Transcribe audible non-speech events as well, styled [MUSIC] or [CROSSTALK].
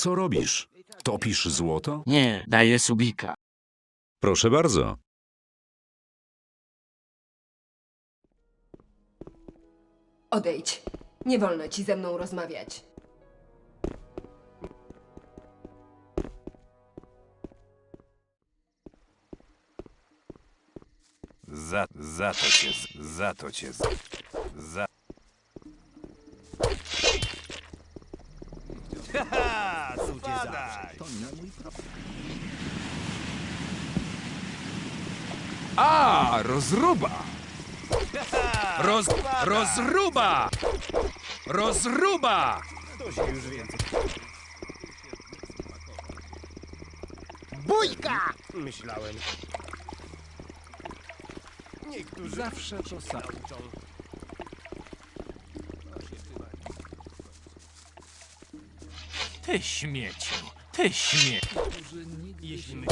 Co robisz? Topisz złoto? Nie, daję subika. Proszę bardzo. Odejdź. Nie wolno ci ze mną rozmawiać. Za, za to cię, z- za to cię, z- za... [LAUGHS] Haha, spadaj! A, rozruba! Roz, rozruba! Rozruba! Bójka! Myślałem. Niektórzy Zawsze to samo. Ty śmieciu, ty śmieciu. Jeśli my...